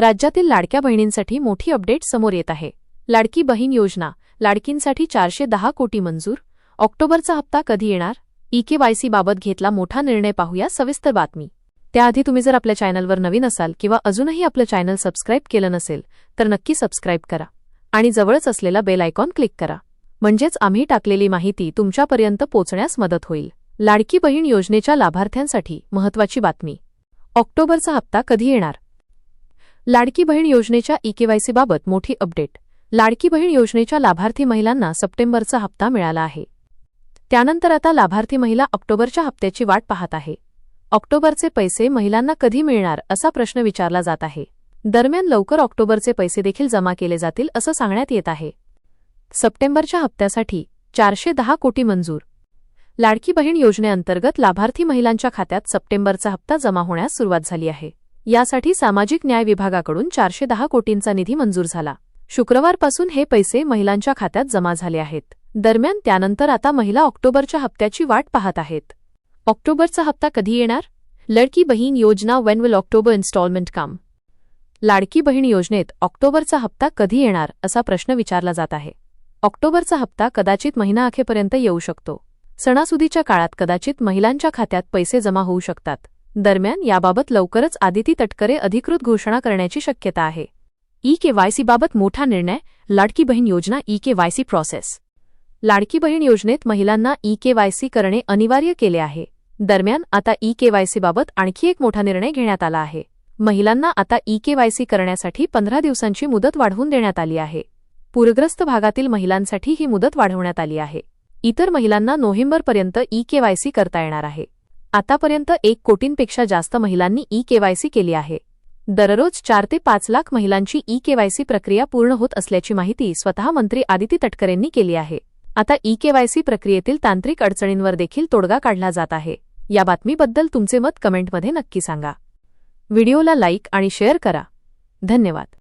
राज्यातील लाडक्या बहिणींसाठी मोठी अपडेट समोर येत आहे. लाडकी बहीण योजना लाडकींसाठी चारशे दहा कोटी मंजूर. ऑक्टोबरचा हप्ता कधी येणार? ई बाबत घेतला मोठा निर्णय पाहूया सविस्तर बातमी. त्याआधी तुम्ही जर आपल्या चॅनलवर नवीन असाल किंवा अजूनही आपलं चॅनल सबस्क्राईब केलं नसेल तर नक्की सबस्क्राईब करा आणि जवळच असलेला बेल आयकॉन क्लिक करा. म्हणजेच आम्ही टाकलेली माहिती तुमच्यापर्यंत पोचण्यास मदत होईल. लाडकी बहीण योजनेच्या लाभार्थ्यांसाठी महत्त्वाची बातमी. ऑक्टोबरचा हप्ता कधी येणार? लाडकी बहीण योजनेच्या ई केवायसीबाबत मोठी अपडेट. लाडकी बहीण योजनेच्या लाभार्थी महिलांना सप्टेंबरचा हप्ता मिळाला आहे. त्यानंतर आता लाभार्थी महिला ऑक्टोबरच्या हप्त्याची वाट पाहत आहे. ऑक्टोबरचे पैसे महिलांना कधी मिळणार असा प्रश्न विचारला जात आहे. दरम्यान लवकर ऑक्टोबरचे पैसे देखील जमा केले जातील असं सांगण्यात येत आहे. सप्टेंबरच्या हप्त्यासाठी चारशे दहा कोटी मंजूर. लाडकी बहीण योजनेअंतर्गत लाभार्थी महिलांच्या खात्यात सप्टेंबरचा हप्ता जमा होण्यास सुरुवात झाली आहे. यासाठी सामाजिक न्याय विभागाकडून चारशे दहा कोटींचा निधी मंजूर झाला. शुक्रवारपासून हे पैसे महिलांच्या खात्यात जमा झाले आहेत. दरम्यान त्यानंतर आता महिला ऑक्टोबरच्या हप्त्याची वाट पाहत आहेत. ऑक्टोबरचा हप्ता कधी येणार? लडकी बहीण योजना वेन विल ऑक्टोबर इन्स्टॉलमेंट काम लाडकी बहीण योजनेत ऑक्टोबरचा हप्ता कधी येणार असा प्रश्न विचारला जात आहे. ऑक्टोबरचा हप्ता कदाचित महिना अखेपर्यंत येऊ शकतो. सणासुदीच्या काळात कदाचित महिलांच्या खात्यात पैसे जमा होऊ शकतात. दरम्यान याबाबत लवकरच आदिती तटकरे अधिकृत घोषणा करण्याची शक्यता आहे. ई केवायसीबाबत मोठा निर्णय लाडकी बहीण योजना e KYC process Ladki Bahin योजनेत महिलांना ई केवायसी करणे अनिवार्य केले आहे. दरम्यान आता ई केवायसीबाबत आणखी एक मोठा निर्णय घेण्यात आला आहे. महिलांना आता ई केवायसी करण्यासाठी पंधरा दिवसांची मुदत वाढवून देण्यात आली आहे. पूरग्रस्त भागातील महिलांसाठी ही मुदत वाढवण्यात आली आहे. इतर महिलांना नोव्हेंबरपर्यंत ई केवायसी करता येणार आहे. आतापर्यंत एक कोटींपेक्षा जास्त महिलांनी ई केवायसी केली आहे. दररोज चार ते पाच लाख महिलांची ई केवायसी प्रक्रिया पूर्ण होत असल्याची माहिती स्वतः मंत्री आदिती तटकरेंनी केली आहे. आता ई केवायसी प्रक्रियेतील तांत्रिक अडचणींवर देखील तोडगा काढला जात आहे. या बातमीबद्दल तुमचे मत कमेंटमध्ये नक्की सांगा. व्हिडिओला लाईक आणि शेअर करा. धन्यवाद.